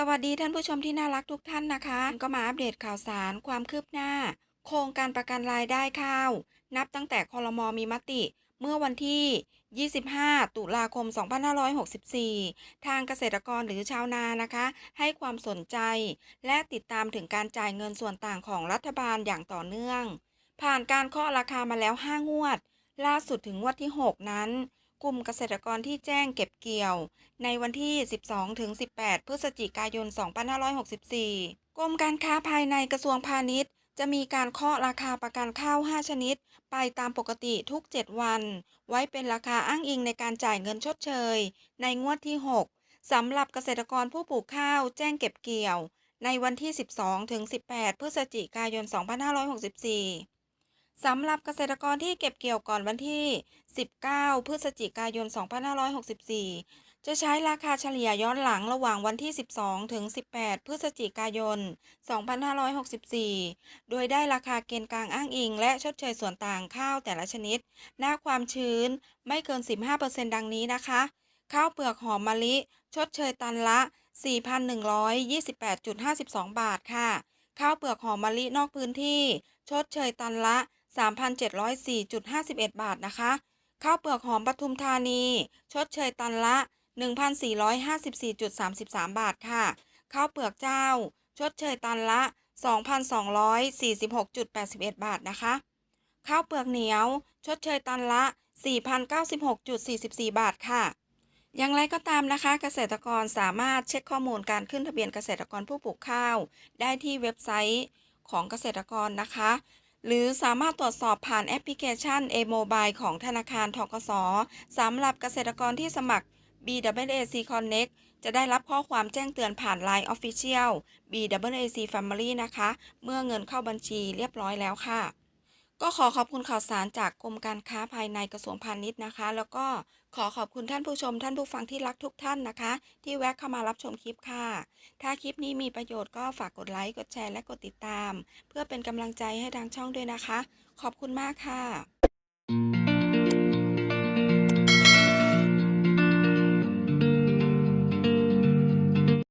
สวัสดีท่านผู้ชมที่น่ารักทุกท่านนะคะ ก็มาอัปเดตข่าวสารความคืบหน้า โครงการประกันรายได้ข้าว นับตั้งแต่คอรมอมีมติ เมื่อวันที่ 25 ตุลาคม 2564 ทางเกษตรกรหรือชาวนานะคะ ให้ความสนใจ และติดตามถึงการจ่ายเงินส่วนต่างของรัฐบาลอย่างต่อเนื่อง ผ่านการเคาะราคามาแล้ว 5 งวด ล่าสุดถึงงวดที่ 6 นั้น กลุ่มเกษตรกรที่แจ้งเก็บเกี่ยว ในวันที่ 12-18 พฤศจิกายน 2564 กรมการค้าภายในกระทรวงพาณิชย์ จะมีการเคาะราคาประกันข้าว 5 ชนิด ไปตามปกติทุก 7 วัน ไว้เป็นราคาอ้างอิงในการจ่ายเงินชดเชย ในงวดที่ 6 สำหรับเกษตรกรผู้ปลูกข้าวแจ้งเก็บเกี่ยว ในวันที่ 12-18 พฤศจิกายน 2564 สำหรับเกษตรกรที่เก็บเกี่ยวก่อนวันที่ 19 พฤศจิกายน 2564 จะใช้ราคาเฉลี่ยย้อนหลังระหว่างวันที่ 12 ถึง 18 พฤศจิกายน 2564 โดยได้ราคาเกณฑ์กลางอ้างอิง และชดเชยส่วนต่างข้าวแต่ละชนิด หน้าความชื้นไม่เกิน 15%ดังนี้นะคะ ข้าวเปลือกหอมมะลิ ชดเชยตันละ 4,128.52 บาทค่ะ ข้าวเปลือกหอมมะลินอกพื้นที่ ชดเชยตันละ 3,704.51 บาทนะคะ ข้าวเปลือกหอมปทุมธานี ชดเชยตันละ 1,454.33 บาทค่ะ ข้าวเปลือกเจ้า ชดเชยตันละ 2,246.81 บาทนะคะ ข้าวเปลือกเหนียว ชดเชยตันละ 4,096.44 บาทค่ะอย่างไรก็ตามนะคะ เกษตรกรสามารถเช็คข้อมูลการขึ้นทะเบียนเกษตรกรผู้ปลูกข้าว ได้ที่เว็บไซต์ของเกษตรกรนะคะ หรือสามารถตรวจสอบผ่านแอปพลิเคชัน A-Mobile ของธนาคารทกสสำหรับเกษตรกรที่สมัคร BWAC Connect จะได้รับข้อความแจ้งเตือนผ่าน Line Official BWAC Family นะคะ เมื่อเงินเข้าบัญชีเรียบร้อยแล้วค่ะ ก็ขอขอบคุณข่าวสารจากกรมการค้าภายในกระทรวงพาณิชย์นะคะ แล้วก็ขอขอบคุณท่านผู้ชม ท่านผู้ฟังที่รักทุกท่านนะคะ ที่แวะเข้ามารับชมคลิปค่ะ ถ้าคลิปนี้มีประโยชน์ก็ฝากกดไลค์ กดแชร์ และกดติดตาม เพื่อเป็นกำลังใจให้ทางช่องด้วยนะคะ ขอบคุณมากค่ะ